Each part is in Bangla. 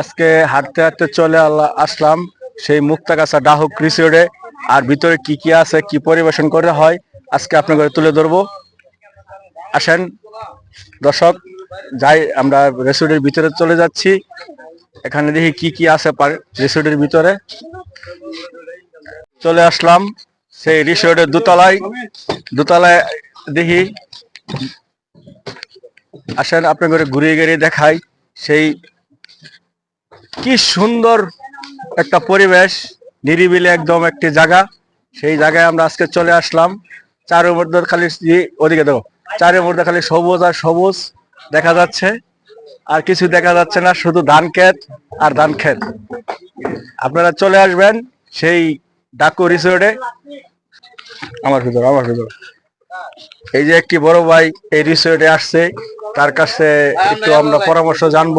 আজকে হাঁটতে হাঁটতে চলে আল্লাহ আসলাম সেই মুক্তাগাছা ডাহুক রিসোর্টে আর ভিতরে কি কি আছে, কি পরিবেশন করা হয়, আজকে আপনাদের তুলে ধরবো। আসেন, দর্শক, যাই, আমরা রিসোর্টের ভিতরে চলে যাচ্ছি। এখানে দেখি কি কি আছে রিসোর্টের ভিতরে। চলে আসলাম সেই রিসোর্টের দোতলায়। দোতলায় দেখি, আসেন, আপনাদের ঘুরিয়ে ঘুরিয়ে দেখাই সেই কি সুন্দর একটা পরিবেশ, নিরিবিলি একদম একটি জায়গা। সেই জায়গায় আমরা আজকে চলে আসলাম। চারের মধ্যে খালি ওদিকে দেখো। চারের মধ্যে খালি সবুজ আর সবুজ দেখা যাচ্ছে। আর কিছু দেখা যাচ্ছে না, শুধু ধান ক্ষেত আর ধান ক্ষেত। আপনারা চলে আসবেন সেই ডাকু রিসোর্টে আমার ভিতর আমার ভিতর। এই যে একটি বড় ভাই এই রিসোর্টে আসছে তার কাছে একটু আমরা পরামর্শ জানব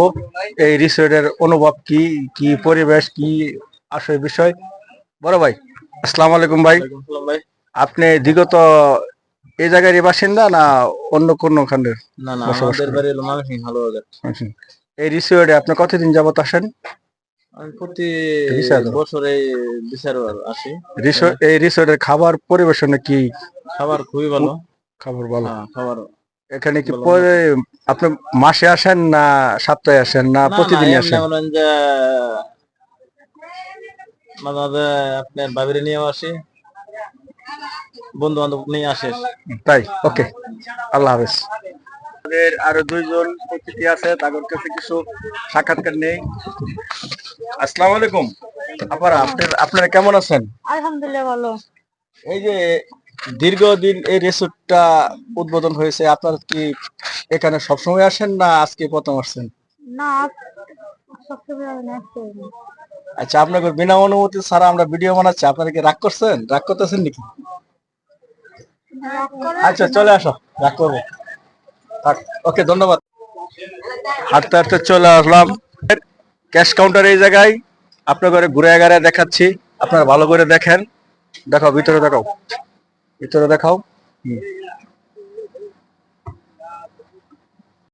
এই রিসোর্টের অনুভব কি কি পরিবেশ কি আসলে বিষয়। বড় ভাই আসসালামু আলাইকুম ভাই। আপনি বিগত এই জায়গারই বাসিন্দা না অন্য কোনো খানের না না আমাদের বাড়ি হলো মানুষ ভালো এই রিসোর্টে আপনি কতদিন যাবত আসেন? আমি প্রতি বছরে বিচার আসি। রিসোর্ট এই রিসোর্টের খাবার পরিবেশনে কি খাবার খুবই ভালো। খাবার ভালো। হ্যাঁ, খাবার এখানে কি পরে আপনি মাসে আসেন না সপ্তাহে আসেন না না, না, প্রতিদিনই আসেন? যে মাঝে মাঝে আপনার বাবিরে নিয়েও আসি বন্ধু বান্ধব নিয়ে আসে। তাই? ওকে। আল্লাহ হাফেজ। আমাদের আরও দুইজন অতিথি আছে তাদের কাছে কিছু সাক্ষাৎকার নেই। আসসালামু আলাইকুম। আবার আপনার আপনারা কেমন আছেন? আলহামদুলিল্লাহ ভালো। এই যে দীর্ঘদিন এই রিসোর্টটা উদ্বোধন হয়েছে আপনারা কি এখানে সবসময় আসেন না আজকে প্রথম আসছেন? না আচ্ছা আপনাদের বিনা অনুমতি ছাড়া আমরা ভিডিও বানাচ্ছি আপনারা কি রাগ করছেন? রাগ করতেছেন নাকি? আচ্ছা চলে আসো রাগ করব। ওকে ধন্যবাদ। হাঁটতে হাঁটতে চলে আসলাম। ক্যাশ কাউন্টার এই জায়গায় আপনার ঘরে ঘুরে এগারে দেখাচ্ছি আপনারা ভালো করে দেখেন। দেখো ভিতরে দেখাও। ভিতরে দেখাও।